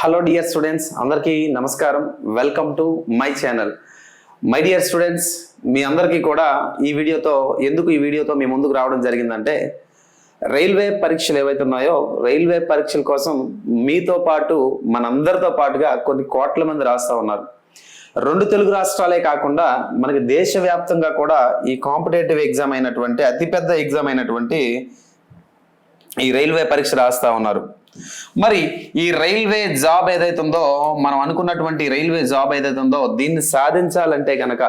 Hello dear students అందరికీ నమస్కారం. Welcome to my channel my dear students మీ అందరికీ కూడా ఈ వీడియోతో ఎందుకు ఈ వీడియోతో మీ ముందుకు రావడం జరిగిందంటే రైల్వే పరీక్షలు ఏవైతే ఉన్నాయో రైల్వే పరీక్షల కోసం మీతో పాటు మనందరితో పాటుగా కొన్ని కోట్ల మంది రాస్తూ ఉన్నారు. రెండు తెలుగు రాష్ట్రాలే కాకుండా మనకి దేశవ్యాప్తంగా కూడా ఈ కాంపిటేటివ్ ఎగ్జామ్ అయినటువంటి అతిపెద్ద ఎగ్జామ్ అయినటువంటి ఈ రైల్వే పరీక్ష రాస్తా ఉన్నారు. మరి ఈ రైల్వే జాబ్ ఏదైతే ఉందో మనం అనుకున్నటువంటి రైల్వే జాబ్ ఏదైతే ఉందో దీన్ని సాధించాలంటే గనక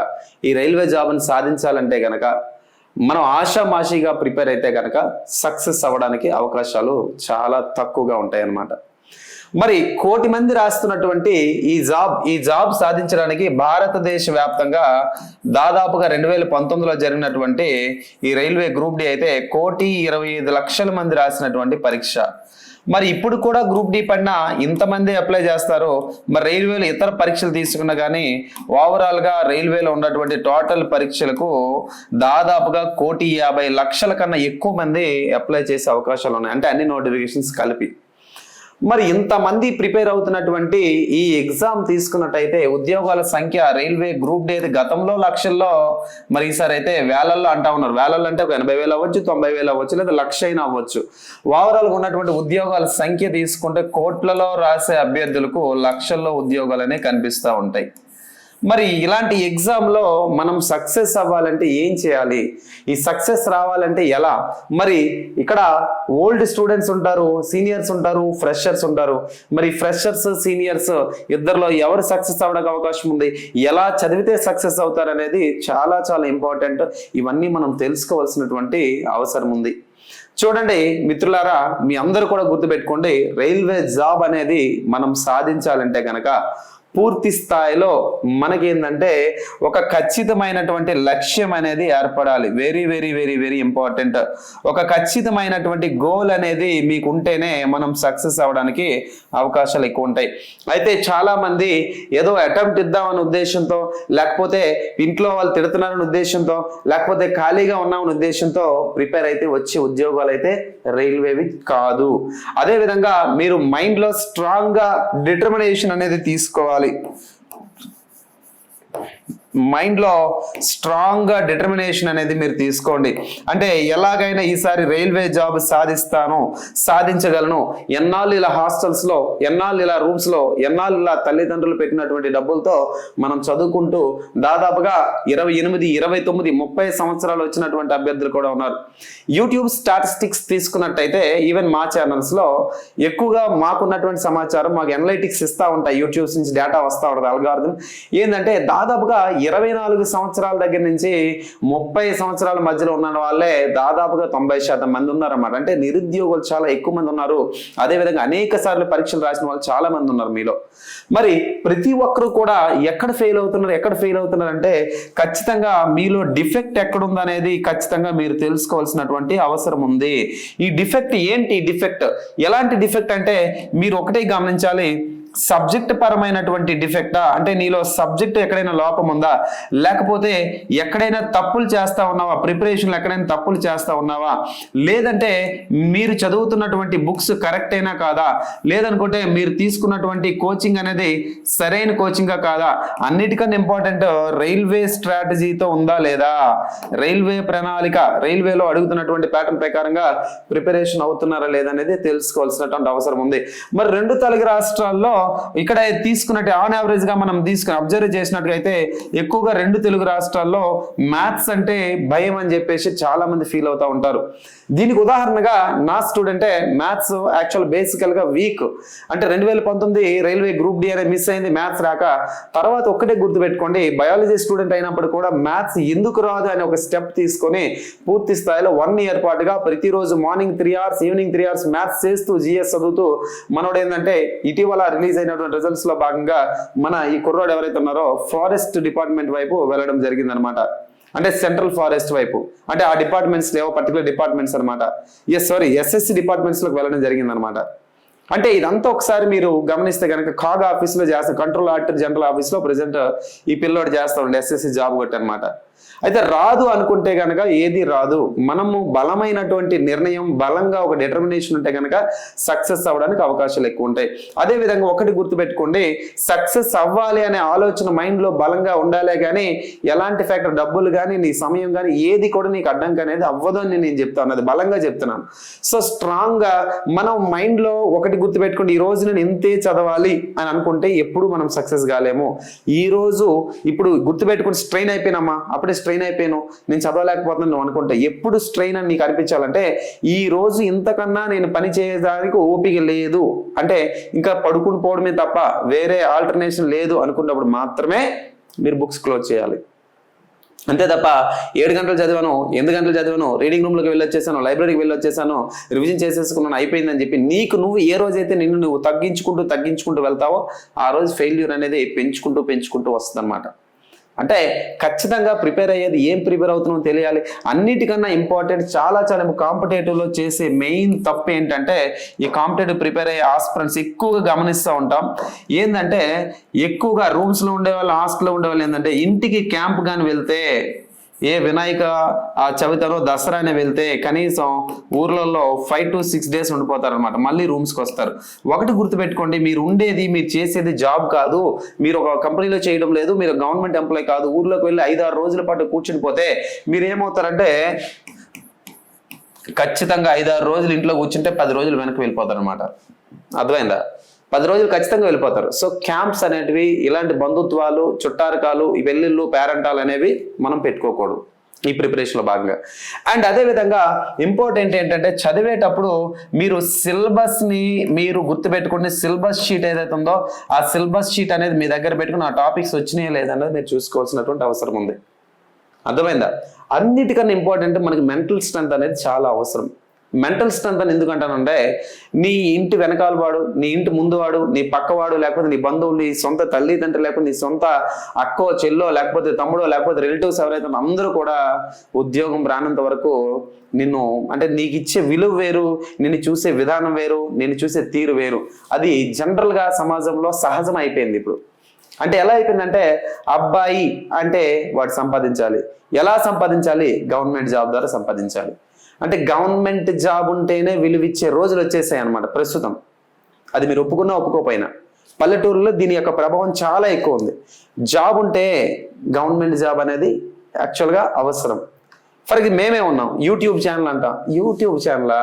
ఈ రైల్వే జాబ్ని సాధించాలంటే గనక మనం ఆషామాషిగా ప్రిపేర్ అయితే కనుక సక్సెస్ అవ్వడానికి అవకాశాలు చాలా తక్కువగా ఉంటాయి అన్నమాట మరి కోటి మంది రాస్తున్నటువంటి ఈ జాబ్ ఈ జాబ్ సాధించడానికి భారతదేశ వ్యాప్తంగా దాదాపుగా రెండు వేల పంతొమ్మిదిలో జరిగినటువంటి ఈ రైల్వే గ్రూప్ డి అయితే కోటి ఇరవై ఐదు లక్షల మంది రాసినటువంటి పరీక్ష. మరి ఇప్పుడు కూడా గ్రూప్ డి పడిన ఇంతమంది అప్లై చేస్తారో మరి రైల్వేలో ఇతర పరీక్షలు తీసుకున్నా కానీ ఓవరాల్గా రైల్వేలో ఉన్నటువంటి టోటల్ పరీక్షలకు దాదాపుగా కోటి యాభై లక్షల కన్నా ఎక్కువ మంది అప్లై చేసే అవకాశాలు ఉన్నాయి. అంటే అన్ని నోటిఫికేషన్స్ కలిపి. మరి ఇంతమంది ప్రిపేర్ అవుతున్నటువంటి ఈ ఎగ్జామ్ తీసుకున్నట్టయితే ఉద్యోగాల సంఖ్య రైల్వే గ్రూప్ డే గతంలో లక్షల్లో మరి ఈసారి అయితే వేలల్లో అంటా ఉన్నారు. వేలల్లో అంటే ఒక ఎనభై వేలు అవ్వచ్చు తొంభై వేలు అవ్వచ్చు లేదా లక్ష అయినా అవ్వచ్చు. ఓవరాల్గా ఉన్నటువంటి ఉద్యోగాల సంఖ్య తీసుకుంటే కోట్లలో రాసే అభ్యర్థులకు లక్షల్లో ఉద్యోగాలనే కనిపిస్తూ ఉంటాయి. మరి ఇలాంటి ఎగ్జామ్లో మనం సక్సెస్ అవ్వాలంటే ఏం చేయాలి? ఈ సక్సెస్ రావాలంటే ఎలా? మరి ఇక్కడ ఓల్డ్ స్టూడెంట్స్ ఉంటారు సీనియర్స్ ఉంటారు ఫ్రెషర్స్ ఉంటారు. మరి ఫ్రెషర్స్ సీనియర్స్ ఇద్దరిలో ఎవరు సక్సెస్ అవ్వడానికి అవకాశం ఉంది? ఎలా చదివితే సక్సెస్ అవుతారు అనేది చాలా చాలా ఇంపార్టెంట్ ఇవన్నీ మనం తెలుసుకోవాల్సినటువంటి అవసరం ఉంది. చూడండి మిత్రులారా మీ అందరూ కూడా గుర్తుపెట్టుకోండి రైల్వే జాబ్ అనేది మనం సాధించాలంటే కనుక పూర్తి స్థాయిలో మనకేంటంటే ఒక ఖచ్చితమైనటువంటి లక్ష్యం అనేది ఏర్పడాలి. Very very very very important ఒక ఖచ్చితమైనటువంటి గోల్ అనేది మీకు ఉంటేనే మనం సక్సెస్ అవ్వడానికి అవకాశాలు ఎక్కువ ఉంటాయి అయితే చాలా మంది ఏదో అటెంప్ట్ ఇద్దామనే ఉద్దేశంతో లేకపోతే ఇంట్లో వాళ్ళు తిడుతున్నారనే ఉద్దేశంతో లేకపోతే ఖాళీగా ఉన్నామనే ఉద్దేశంతో ప్రిపేర్ అయితే వచ్చే ఉద్యోగాలు అయితే రైల్వేవి కాదు. అదేవిధంగా మీరు మైండ్లో స్ట్రాంగ్గా డిటర్మినేషన్ అనేది తీసుకోవాలి. ఉండాలి మైండ్లో స్ట్రాంగ్గా డిటర్మినేషన్ అనేది మీరు తీసుకోండి. అంటే ఎలాగైనా ఈసారి రైల్వే జాబ్ సాధిస్తాను సాధించగలను. ఎన్నాళ్ళు ఇలా హాస్టల్స్లో ఎన్నాళ్ళు ఇలా రూమ్స్లో ఎన్నాళ్ళు ఇలా తల్లిదండ్రులు పెట్టినటువంటి డబ్బులతో మనం చదువుకుంటూ దాదాపుగా ఇరవై ఎనిమిది ఇరవై తొమ్మిది ముప్పై సంవత్సరాలు వచ్చినటువంటి అభ్యర్థులు కూడా ఉన్నారు. యూట్యూబ్ స్టాటిస్టిక్స్ తీసుకున్నట్టయితే ఈవెన్ మా ఛానల్స్లో ఎక్కువగా మాకున్నటువంటి సమాచారం మాకు ఎనలైటిక్స్ ఇస్తా ఉంటాయి. యూట్యూబ్స్ నుంచి డేటా వస్తూ ఉంటుంది అల్గార్థం ఏంటంటే దాదాపుగా ఇరవై నాలుగు సంవత్సరాల దగ్గర నుంచి ముప్పై సంవత్సరాల మధ్యలో ఉన్న వాళ్ళే దాదాపుగా తొంభై శాతం మంది ఉన్నారన్నమాట. అంటే నిరుద్యోగులు చాలా ఎక్కువ మంది ఉన్నారు. అదేవిధంగా అనేక సార్లు పరీక్షలు రాసిన వాళ్ళు చాలా మంది ఉన్నారు మీలో. మరి ప్రతి ఒక్కరు కూడా ఎక్కడ ఫెయిల్ అవుతున్నారు ఎక్కడ ఫెయిల్ అవుతున్నారు అంటే ఖచ్చితంగా మీలో డిఫెక్ట్ ఎక్కడుందనేది ఖచ్చితంగా మీరు తెలుసుకోవాల్సినటువంటి అవసరం ఉంది. ఈ డిఫెక్ట్ ఏంటి? డిఫెక్ట్ ఎలాంటి డిఫెక్ట్ అంటే మీరు ఒకటే గమనించాలి. సబ్జెక్ట్ పరమైనటువంటి డిఫెక్టా? అంటే నీలో సబ్జెక్ట్ ఎక్కడైనా లోపం ఉందా? లేకపోతే ఎక్కడైనా తప్పులు చేస్తా ఉన్నావా? ప్రిపరేషన్లు ఎక్కడైనా తప్పులు చేస్తా ఉన్నావా? లేదంటే మీరు చదువుతున్నటువంటి బుక్స్ కరెక్ట్ అయినా కాదా? లేదనుకుంటే మీరు తీసుకున్నటువంటి కోచింగ్ అనేది సరైన కోచింగా కాదా? అన్నిటికన్నా ఇంపార్టెంట్ రైల్వే స్ట్రాటజీతో ఉందా లేదా? రైల్వే ప్రణాళిక రైల్వేలో అడుగుతున్నటువంటి ప్యాటర్న్ ప్రకారంగా ప్రిపరేషన్ అవుతున్నారా లేదనేది తెలుసుకోవాల్సినటువంటి అవసరం ఉంది. మరి రెండు తెలుగు రాష్ట్రాల్లో ఇక్కడ తీసుకున్నట్టు ఆన్ యావరేజ్గా మనం తీసుకుని అబ్జర్వ్ చేసినట్టుగా ఎక్కువగా రెండు తెలుగు రాష్ట్రాల్లో మ్యాథ్స్ అంటే భయం అని చెప్పేసి చాలా మంది ఫీల్ అవుతా ఉంటారు. దీనికి ఉదాహరణగా నా స్టూడెంటే మ్యాథ్స్ యాక్చువల్ బేసికల్గా వీక్ అంటే రెండు వేల పంతొమ్మిది రైల్వే గ్రూప్ డి అనేది మిస్ అయింది మ్యాథ్స్ రాక. తర్వాత ఒక్కటే గుర్తుపెట్టుకోండి బయాలజీ స్టూడెంట్ అయినప్పుడు కూడా మ్యాథ్స్ ఎందుకు రాదు అని ఒక స్టెప్ తీసుకొని పూర్తి స్థాయిలో వన్ ఇయర్ పాటుగా ప్రతిరోజు morning three hours evening three hours maths చేస్తూ జిఎస్ చదువుతూ మనోడు ఏంటంటే ఇటీవల రిలీజ్ అయినటువంటి రిజల్ట్స్లో భాగంగా మన ఈ కుర్రాడు ఎవరైతే ఉన్నారో ఫారెస్ట్ డిపార్ట్మెంట్ వైపు వెళ్ళడం జరిగింది అనమాట అంటే సెంట్రల్ ఫారెస్ట్ వైపు. అంటే ఆ డిపార్ట్మెంట్స్ ఏవో పర్టికులర్ డిపార్ట్మెంట్స్ అనమాట ఎస్ సారీ ఎస్ఎస్సి డిపార్ట్మెంట్స్లోకి వెళ్ళడం జరిగింది అనమాట అంటే ఇదంతా ఒకసారి మీరు గమనిస్తే కనుక కాగ్ ఆఫీస్లో చేస్తారు కంట్రోల్ ఆడిటర్ జనరల్ ఆఫీస్లో ప్రెసెంట్ ఈ పిల్లోడు చేస్తా ఉండే ఎస్ఎస్సి జాబ్ కొట్టి అనమాట అయితే రాదు అనుకుంటే కనుక ఏది రాదు. మనము బలమైనటువంటి నిర్ణయం బలంగా ఒక డిటర్మినేషన్ ఉంటే కనుక సక్సెస్ అవ్వడానికి అవకాశాలు ఎక్కువ ఉంటాయి. అదే విధంగా ఒకటి గుర్తుపెట్టుకోండి సక్సెస్ అవ్వాలి అనే ఆలోచన మైండ్లో బలంగా ఉండాలే కానీ ఎలాంటి ఫ్యాక్టర్ డబ్బులు కానీ నీ సమయం కానీ ఏది కూడా నీకు అడ్డంకి అనేది అవ్వదు అని నేను చెప్తాను అది బలంగా చెప్తున్నాను. సో స్ట్రాంగ్గా మనం మైండ్లో ఒకటి గుర్తుపెట్టుకోండి ఈ రోజు నేను ఇంతే చదవాలి అని అనుకుంటే ఎప్పుడు మనం సక్సెస్ కాలేము. ఈ రోజు ఇప్పుడు గుర్తుపెట్టుకుని స్ట్రెయిన్ అయిపోయినామా? అప్పుడే స్ట్రెయిన్ అయిపోయాను. నేను చదవలేకపోతున్నాను నువ్వు అనుకుంటా. ఎప్పుడు స్ట్రెయిన్ అని నీకు అనిపించాలంటే ఈ రోజు ఇంతకన్నా నేను పని చేయడానికి ఓపిక లేదు. అంటే ఇంకా పడుకుని పోవడమే తప్ప వేరే ఆల్టర్నేషన్ లేదు అనుకున్నప్పుడు మాత్రమే మీరు బుక్స్ క్లోజ్ చేయాలి. అంతే తప్ప ఏడు గంటలు చదివాను ఎనిమిది గంటలు చదివాను రీడింగ్ రూమ్లోకి వెళ్ళొచ్చేసాను లైబ్రరీకి వెళ్ళొచ్చేసాను రివిజన్ చేసేసుకున్నాను అయిపోయిందని చెప్పి నీకు నువ్వు ఏ రోజైతే నిన్ను నువ్వు తగ్గించుకుంటూ తగ్గించుకుంటూ వెళ్తావో ఆ రోజు ఫెయిల్యూర్ అనేది పెంచుకుంటూ పెంచుకుంటూ వస్తుంది అంటే ఖచ్చితంగా ప్రిపేర్ అయ్యేది ఏం ప్రిపేర్ అవుతున్నామో తెలియాలి. అన్నిటికన్నా ఇంపార్టెంట్ చాలా చాలా కాంపిటేటివ్లో చేసే మెయిన్ తప్పు ఏంటంటే ఈ కాంపిటేటివ్ ప్రిపేర్ అయ్యే ఆస్పిరెంట్స్ ఎక్కువగా గమనిస్తూ ఉంటాం. ఏంటంటే ఎక్కువగా రూమ్స్లో ఉండేవాళ్ళు హాస్టల్లో ఉండేవాళ్ళు ఏంటంటే ఇంటికి క్యాంప్ కానీ వెళ్తే ఏ వినాయక ఆ చవితలో దసరా అని వెళ్తే కనీసం ఊర్లలో ఫైవ్ టు సిక్స్ డేస్ ఉండిపోతారు అనమాట మళ్ళీ రూమ్స్కి వస్తారు. ఒకటి గుర్తుపెట్టుకోండి మీరు ఉండేది మీరు చేసేది జాబ్ కాదు. మీరు ఒక కంపెనీలో చేయడం లేదు మీరు గవర్నమెంట్ ఎంప్లాయ్ కాదు. ఊర్లోకి వెళ్ళి ఐదు ఆరు రోజుల పాటు కూర్చుని పోతే మీరు ఏమవుతారంటే ఖచ్చితంగా ఐదారు రోజులు ఇంట్లో కూర్చుంటే పది రోజులు వెనక్కి వెళ్ళిపోతారు అనమాట అర్థమైందా? పది రోజులు ఖచ్చితంగా వెళ్ళిపోతారు. సో క్యాంప్స్ అనేటివి ఇలాంటి బంధుత్వాలు చుట్టారకాలు ఈ పెళ్ళిళ్ళు పేరెంటాలు అనేవి మనం పెట్టుకోకూడదు. ఈ ప్రిపరేషన్లో భాగంగా. అండ్ అదేవిధంగా ఇంపార్టెంట్ ఏంటంటే చదివేటప్పుడు మీరు సిలబస్ని మీరు గుర్తుపెట్టుకుని సిలబస్ షీట్ ఏదైతే ఉందో ఆ సిలబస్ షీట్ అనేది మీ దగ్గర పెట్టుకుని ఆ టాపిక్స్ వచ్చినాయా లేదన్నది మీరు చూసుకోవాల్సినటువంటి అవసరం ఉంది. అర్థమైందా? అన్నిటికన్నా ఇంపార్టెంట్ మనకి మెంటల్ స్ట్రెంత్ అనేది చాలా అవసరం. మెంటల్ స్ట్రెంత్ అని ఎందుకు అంటానంటే నీ ఇంటి వెనకాల వాడు నీ ఇంటి ముందు వాడు నీ పక్కవాడు లేకపోతే నీ బంధువులు నీ సొంత తల్లిదండ్రులు లేకపోతే నీ సొంత అక్కో చెల్లో లేకపోతే తమ్ముడో లేకపోతే రిలేటివ్స్ ఎవరైతే అందరూ కూడా ఉద్యోగం రానంత వరకు నిన్ను అంటే నీకు ఇచ్చే విలువ వేరు నిన్ను చూసే విధానం వేరు నిన్ను చూసే తీరు వేరు. అది జనరల్గా సమాజంలో సహజం అయిపోయింది ఇప్పుడు. అంటే ఎలా అయిపోయిందంటే అబ్బాయి అంటే వాడు సంపాదించాలి. ఎలా సంపాదించాలి? గవర్నమెంట్ జాబ్ ద్వారా సంపాదించాలి. అంటే గవర్నమెంట్ జాబ్ ఉంటేనే విలువిచ్చే రోజులు వచ్చేసాయి అనమాట ప్రస్తుతం. అది మీరు ఒప్పుకున్నా ఒప్పుకోపోయినా పల్లెటూరులో దీని యొక్క ప్రభావం చాలా ఎక్కువ ఉంది. జాబ్ ఉంటే గవర్నమెంట్ జాబ్ అనేది యాక్చువల్గా అవసరం. ఫర్ మేమే ఉన్నాం యూట్యూబ్ ఛానల్ అంట. యూట్యూబ్ ఛానలా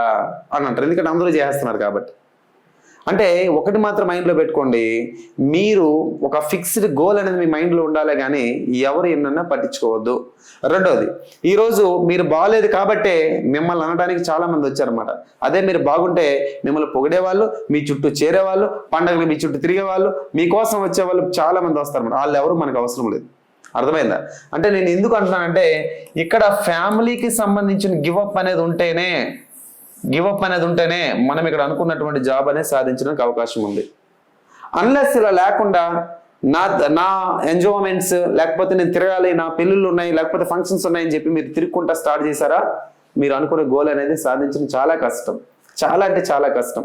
అని అంటారు. ఎందుకంటే అందరూ చేస్తున్నారు కాబట్టి. అంటే ఒకటి మాత్రం మైండ్లో పెట్టుకోండి. మీరు ఒక ఫిక్స్డ్ గోల్ అనేది మీ మైండ్లో ఉండాలి కానీ ఎవరు ఎన్నన్నా పట్టించుకోవద్దు. రెండోది ఈరోజు మీరు బాగాలేదు కాబట్టే మిమ్మల్ని అనడానికి చాలా మంది వచ్చారన్నమాట. అదే మీరు బాగుంటే మిమ్మల్ని పొగిడేవాళ్ళు మీ చుట్టూ చేరేవాళ్ళు పండగలు మీ చుట్టూ తిరిగేవాళ్ళు మీకోసం వచ్చేవాళ్ళు చాలామంది మంది వస్తారు వాళ్ళు ఎవరు మనకు అవసరం లేదు. అర్థమైందా? అంటే నేను ఎందుకు అంటున్నానంటే ఇక్కడ ఫ్యామిలీకి సంబంధించిన గివప్ అనేది ఉంటేనే గివప్ అనేది ఉంటేనే మనం ఇక్కడ అనుకున్నటువంటి జాబ్ అనేది సాధించడానికి అవకాశం ఉంది. అన్లెస్ ఇలా లేకుండా నా నా ఎంజాయ్మెంట్స్ లేకపోతే నేను తిరగాలి నా పెళ్ళిళ్ళు ఉన్నాయి లేకపోతే ఫంక్షన్స్ ఉన్నాయని చెప్పి మీరు తిరుగుకుంటా స్టార్ట్ చేశారా? మీరు అనుకునే గోల్ అనేది సాధించడం చాలా కష్టం. చాలా అంటే చాలా కష్టం.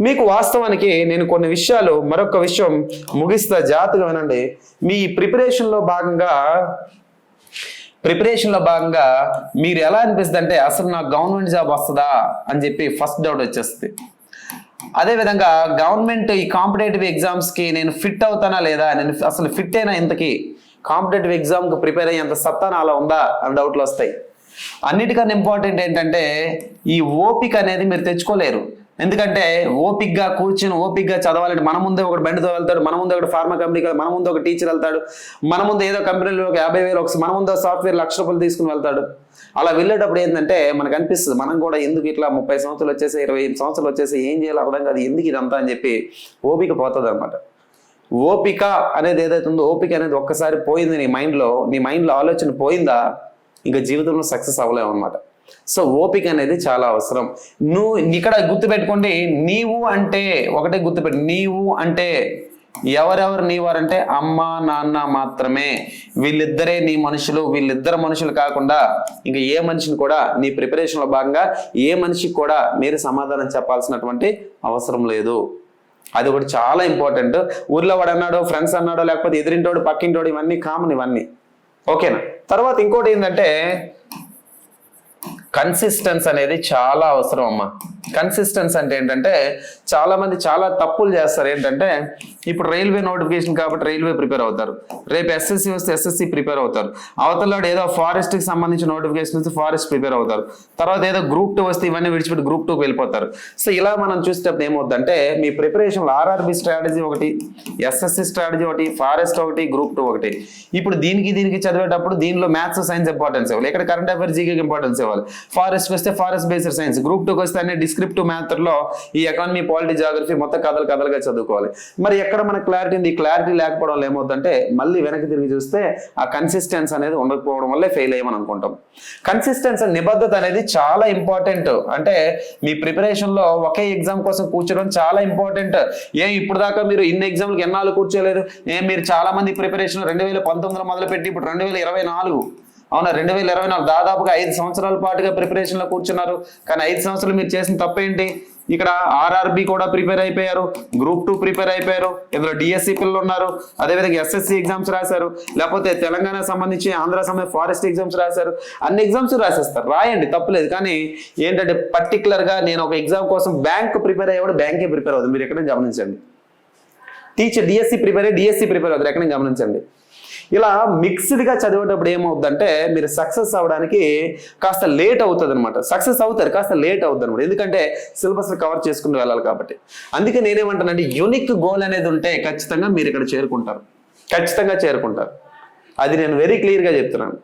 మీకు వాస్తవానికి నేను కొన్ని విషయాలు మరొక విషయం ముగిస్తా జాతగా వినండి. మీ ప్రిపరేషన్లో భాగంగా ప్రిపరేషన్లో భాగంగా మీరు ఎలా అనిపిస్తుంది అంటే అసలు నాకు గవర్నమెంట్ జాబ్ వస్తుందా? అని చెప్పి ఫస్ట్ డౌట్ వచ్చేస్తుంది. అదేవిధంగా గవర్నమెంట్ ఈ కాంపిటేటివ్ ఎగ్జామ్స్కి నేను ఫిట్ అవుతానా లేదా? నేను అసలు ఫిట్ అయినా ఇంతకి? కాంపిటేటివ్ ఎగ్జామ్కి ప్రిపేర్ అయ్యేంత సత్తా నాలో ఉందా? అని డౌట్లు వస్తాయి. అన్నిటికన్నా ఇంపార్టెంట్ ఏంటంటే ఈ ఓపిక అనేది మీరు తెచ్చుకోలేరు. ఎందుకంటే ఓపిక్గా కూర్చుని ఓపిక్గా చదవాలంటే మన ముందే ఒక బండితో వెళ్తాడు మన ముందు ఒకటి ఫార్మా కంపెనీకి మన ముందు ఒక టీచర్ వెళ్తాడు మన ముందు ఏదో కంపెనీలో ఒక యాభై వేలు ఒక మన ముందు సాఫ్ట్వేర్ లక్ష రూపాయలు తీసుకుని వెళ్తాడు. అలా వెళ్ళేటప్పుడు ఏంటంటే మనకు అనిపిస్తుంది మనం కూడా ఎందుకు ఇట్లా ముప్పై సంవత్సరాలు వచ్చేసి ఇరవై ఐదు సంవత్సరాలు వచ్చేసి ఏం చేయాలి అర్థం కాదు ఎందుకు ఇదంతా అని చెప్పి ఓపిక పోతుంది అనమాట ఓపిక అనేది ఏదైతే ఉందో ఓపిక అనేది ఒక్కసారి పోయింది నీ మైండ్లో నీ మైండ్లో ఆలోచన పోయిందా ఇంకా జీవితంలో సక్సెస్ అవ్వలేము అనమాట సో ఓపిక అనేది చాలా అవసరం. నువ్వు ఇక్కడ గుర్తుపెట్టుకోండి నీవు అంటే ఒకటే గుర్తుపెట్టు నీవు అంటే ఎవరెవరు నీవారంటే అమ్మ నాన్న మాత్రమే. వీళ్ళిద్దరే నీ మనుషులు వీళ్ళిద్దరు మనుషులు కాకుండా ఇంకా ఏ మనిషిని కూడా నీ ప్రిపరేషన్లో భాగంగా ఏ మనిషికి కూడా మీరు సమాధానం చెప్పాల్సినటువంటి అవసరం లేదు. అది ఒకటి చాలా ఇంపార్టెంట్. ఊర్లో వాడు అన్నాడు ఫ్రెండ్స్ అన్నాడో లేకపోతే ఎదిరింటోడు పక్కింటోడు ఇవన్నీ కామన్ ఇవన్నీ. ఓకేనా? తర్వాత ఇంకోటి ఏంటంటే కన్సిస్టెన్స్ అనేది చాలా అవసరం అమ్మ. కన్సిస్టెన్స్ అంటే ఏంటంటే చాలా మంది చాలా తప్పులు చేస్తారు. ఏంటంటే ఇప్పుడు రైల్వే నోటిఫికేషన్ కాబట్టి రైల్వే ప్రిపేర్ అవుతారు. రేపు ఎస్ఎస్సి వస్తే ఎస్ఎస్సి ప్రిపేర్ అవుతారు. అవతలవాడు ఏదో ఫారెస్ట్కి సంబంధించిన నోటిఫికేషన్ వస్తే ఫారెస్ట్ ప్రిపేర్ అవుతారు. తర్వాత ఏదో గ్రూప్ టూ వస్తే ఇవన్నీ విడిచిపెట్టి గ్రూప్ టూకి వెళ్ళిపోతారు. సో ఇలా మనం చూసేటప్పుడు ఏమవుతుందంటే మీ ప్రిపరేషన్ ఆర్ఆర్బి స్ట్రాటజీ ఒకటి ఎస్ఎస్సి స్ట్రాటజీ ఒకటి ఫారెస్ట్ ఒకటి గ్రూప్ టూ ఒకటి. ఇప్పుడు దీనికి దీనికి చదివేటప్పుడు దీనిలో మ్యాథ్స్ సైన్స్ ఇంపార్టెన్స్ ఇవ్వాలి. ఇక్కడ కరెంట్ అఫైర్స్ జీకే ఇంపార్టెన్స్ ఇవ్వాలి. ఫారెస్ట్ వస్తే ఫారెస్ట్ బేస్డ్ సైన్స్. గ్రూప్ టూకి వస్తే అనే డిస్క్రిప్టివ్లో ఈ ఎకానమీ పాలిటీ జాగ్రఫీ మొత్తం కథలు కథలుగా చదువుకోవాలి. మరి ఎక్కడ మన క్లారిటీ ఉంది? క్లారిటీ లేకపోవడం వల్ల ఏమవుతుందంటే మళ్ళీ వెనక్కి తిరిగి చూస్తే ఆ కన్సిస్టెన్స్ అనేది ఉండకపోవడం వల్లే ఫెయిల్ అయ్యమని అనుకుంటాం. కన్సిస్టెన్స్ నిబద్ధత అనేది చాలా ఇంపార్టెంట్ అంటే మీ ప్రిపరేషన్లో ఒకే ఎగ్జామ్ కోసం కూర్చోవడం చాలా ఇంపార్టెంట్ ఏం ఇప్పుడు దాకా మీరు ఇన్ని ఎగ్జామ్లకు ఎన్నాళ్ళు కూర్చోలేదు? ఏం మీరు చాలా మంది ప్రిపరేషన్ రెండు వేల పంతొమ్మిదిలో మొదలుపెట్టి ఇప్పుడు రెండు వేల ఇరవై నాలుగు. అవునా రెండు వేల ఇరవై నాలుగు దాదాపుగా ఐదు సంవత్సరాల పాటుగా ప్రిపరేషన్లో కూర్చున్నారు. కానీ ఐదు సంవత్సరాలు మీరు చేసిన తప్పేంటి? ఇక్కడ ఆర్ఆర్బి కూడా ప్రిపేర్ అయిపోయారు గ్రూప్ టూ ప్రిపేర్ అయిపోయారు ఇందులో డిఎస్సి పిల్లలు ఉన్నారు అదేవిధంగా ఎస్ఎస్సి ఎగ్జామ్స్ రాశారు లేకపోతే తెలంగాణ సంబంధించి ఆంధ్ర సంబంధించి ఫారెస్ట్ ఎగ్జామ్స్ రాశారు అన్ని ఎగ్జామ్స్ రాసేస్తారు. రాయండి తప్పలేదు కానీ ఏంటంటే పర్టికులర్గా నేను ఒక ఎగ్జామ్ కోసం బ్యాంక్ ప్రిపేర్ అయ్యేవాడు బ్యాంకే ప్రిపేర్ అవుతుంది మీరు ఎక్కడైనా గమనించండి. Teacher DSC prepare DSC prepare అవుతారు. ఎక్కడైనా గమనించండి. ఇలా మిక్స్డ్గా చదివేటప్పుడు ఏమవుతుందంటే మీరు సక్సెస్ అవ్వడానికి కాస్త లేట్ అవుతుంది అనమాట సక్సెస్ అవుతారు కాస్త లేట్ అవుతుంది అనమాట ఎందుకంటే సిలబస్ కవర్ చేసుకుని వెళ్ళాలి కాబట్టి. అందుకే నేనేమంటానంటే యూనిక్ గోల్ అనేది ఉంటే ఖచ్చితంగా మీరు ఇక్కడ చేరుకుంటారు. ఖచ్చితంగా చేరుకుంటారు. అది నేను వెరీ క్లియర్గా చెప్తున్నాను.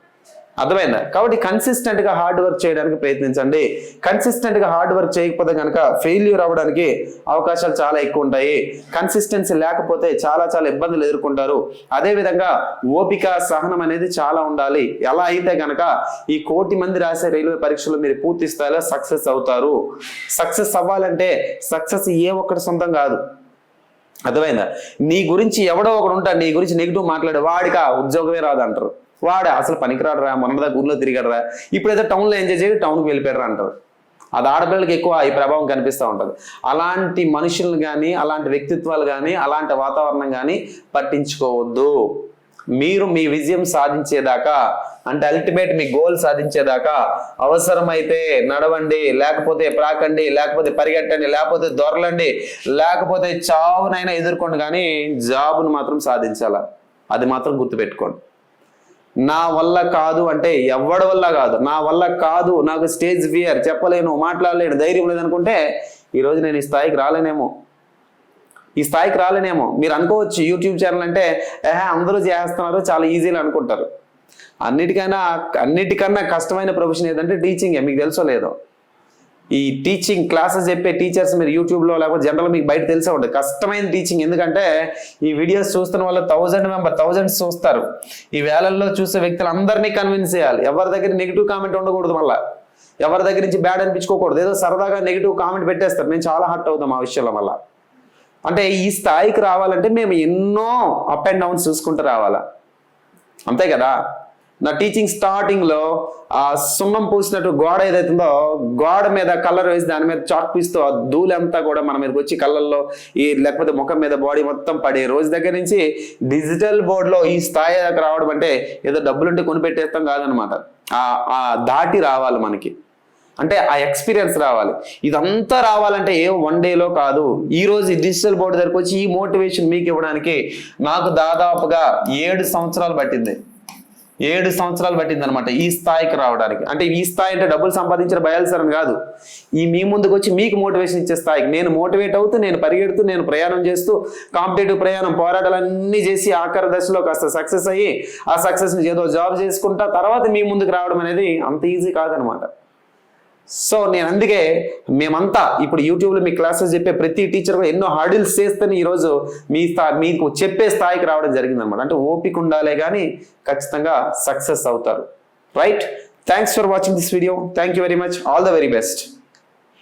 అర్థమైందా? కాబట్టి కన్సిస్టెంట్గా హార్డ్ వర్క్ చేయడానికి ప్రయత్నించండి. కన్సిస్టెంట్గా హార్డ్ వర్క్ చేయకపోతే కనుక ఫెయిల్యూర్ అవ్వడానికి అవకాశాలు చాలా ఎక్కువ ఉంటాయి. కన్సిస్టెన్సీ లేకపోతే చాలా చాలా ఇబ్బందులు ఎదుర్కొంటారు. అదే విధంగా ఓపిక సహనం అనేది చాలా ఉండాలి. ఎలా అయితే కనుక ఈ కోటి మంది రాసే రైల్వే పరీక్షలు మీరు పూర్తి స్థాయిలో సక్సెస్ అవుతారు. సక్సెస్ అవ్వాలంటే సక్సెస్ ఏ ఒక్కటి సొంతం కాదు. అర్థమైందా? నీ గురించి ఎవడో ఒకడు ఉంటాడు. నీ గురించి నెగిటివ్ మాట్లాడే వాడికా ఉద్యోగమే రాదు అంటారు వాడు అసలు పనికిరాడు రా మొన్నదా ఊర్లో తిరిగాడు రా ఇప్పుడైతే టౌన్లో ఎంజాయ్ చేసి టౌన్కి వెళ్ళిపోయారు అంటారు. అది ఆడపిల్లలకి ఎక్కువ ఈ ప్రభావం కనిపిస్తూ ఉంటుంది. అలాంటి మనుషులను కానీ అలాంటి వ్యక్తిత్వాలు కానీ అలాంటి వాతావరణం కానీ పట్టించుకోవద్దు. మీరు మీ విజయం సాధించేదాకా అంటే అల్టిమేట్ మీ గోల్ సాధించేదాకా అవసరమైతే నడవండి లేకపోతే ప్రాకండి లేకపోతే పరిగెట్టండి లేకపోతే దొరలండి లేకపోతే చావునైనా ఎదుర్కోండి కానీ జాబును మాత్రం సాధించాల? అది మాత్రం గుర్తుపెట్టుకోండి. నా వల్ల కాదు అంటే ఎవడి వల్ల కాదు? నా వల్ల కాదు నాకు స్టేజ్ ఫియర్ చెప్పలేను మాట్లాడలేను ధైర్యం లేదనుకుంటే ఈరోజు నేను ఈ స్థాయికి రాలేనేమో. ఈ స్థాయికి రాలేనేమో. మీరు అనుకోవచ్చు యూట్యూబ్ ఛానల్ అంటే ఏహే అందరూ చేస్తున్నారు చాలా ఈజీగా అనుకుంటారు. అన్నిటికైనా అన్నిటికన్నా కష్టమైన ప్రొఫెషన్ ఏదంటే టీచింగే మీకు తెలుసో లేదో? ఈ టీచింగ్ క్లాసెస్ చెప్పే టీచర్స్ మీరు యూట్యూబ్లో లేకపోతే జనరల్ మీకు బయట తెలిసే ఉంటుంది కష్టమైన టీచింగ్ ఎందుకంటే ఈ వీడియోస్ చూస్తున్న వాళ్ళు థౌజండ్ మెంబర్ థౌజండ్స్ చూస్తారు. ఈ వేలల్లో చూసే వ్యక్తులు అందరినీ కన్విన్స్ చేయాలి. ఎవరి దగ్గర నెగిటివ్ కామెంట్ ఉండకూడదు మళ్ళీ. ఎవరి దగ్గర నుంచి బ్యాడ్ అనిపించుకోకూడదు. ఏదో సరదాగా నెగిటివ్ కామెంట్ పెట్టేస్తారు. మేము చాలా హర్ట్ అవుతాం ఆ విషయంలో వల్ల అంటే ఈ స్థాయికి రావాలంటే మేము ఎన్నో అప్ అండ్ డౌన్స్ చూసుకుంటూ రావాలా. అంతే కదా? నా టీచింగ్ స్టార్టింగ్లో ఆ సున్నం పూసినట్టు గోడ ఏదైతుందో గోడ మీద కలర్ వేసి దాని మీద చాక్ పీస్తూ ఆ ధూళంతా కూడా మన మీదకి వచ్చి కళ్ళల్లో ఈ లేకపోతే ముఖం మీద బాడీ మొత్తం పడే రోజు దగ్గర నుంచి డిజిటల్ బోర్డులో ఈ స్థాయి దాకా రావడం అంటే ఏదో డబ్బులుంటే కొనిపెట్టేస్తాం కాదనమాట. ఆ ఆ దాటి రావాలి మనకి. అంటే ఆ ఎక్స్పీరియన్స్ రావాలి. ఇదంతా రావాలంటే ఏ వన్ డేలో కాదు. ఈ రోజు ఈ డిజిటల్ బోర్డు దగ్గరకు వచ్చి ఈ మోటివేషన్ మీకు ఇవ్వడానికి నాకు దాదాపుగా ఏడు సంవత్సరాలు పట్టింది. ఏడు సంవత్సరాలు పట్టింది అనమాట ఈ స్థాయికి రావడానికి. అంటే ఈ స్థాయి అంటే డబ్బులు సంపాదించిన బయాల్సర్ అని కాదు. ఈ మీ ముందుకు వచ్చి మీకు మోటివేషన్ ఇచ్చే స్థాయికి నేను మోటివేట్ అవుతూ నేను పరిగెడుతూ నేను ప్రయాణం చేస్తూ కాంపిటేటివ్ ప్రయాణం పోరాటాలన్నీ చేసి ఆఖరి దశలో కాస్త సక్సెస్ అయ్యి ఆ సక్సెస్ ఏదో జాబ్ చేసుకుంటా తర్వాత మీ ముందుకు రావడం అనేది అంత ఈజీ కాదనమాట సో నేను అందుకే మేమంతా ఇప్పుడు యూట్యూబ్లో మీ క్లాసెస్ చెప్పే ప్రతి టీచర్ కూడా ఎన్నో హార్డిల్స్ చేస్తేనే ఈరోజు మీ స్థా మీకు చెప్పే స్థాయికి రావడం జరిగింది అనమాట అంటే ఓపిక ఉండాలే కానీ ఖచ్చితంగా సక్సెస్ అవుతారు. Right thanks for watching this video thank you very much all the very best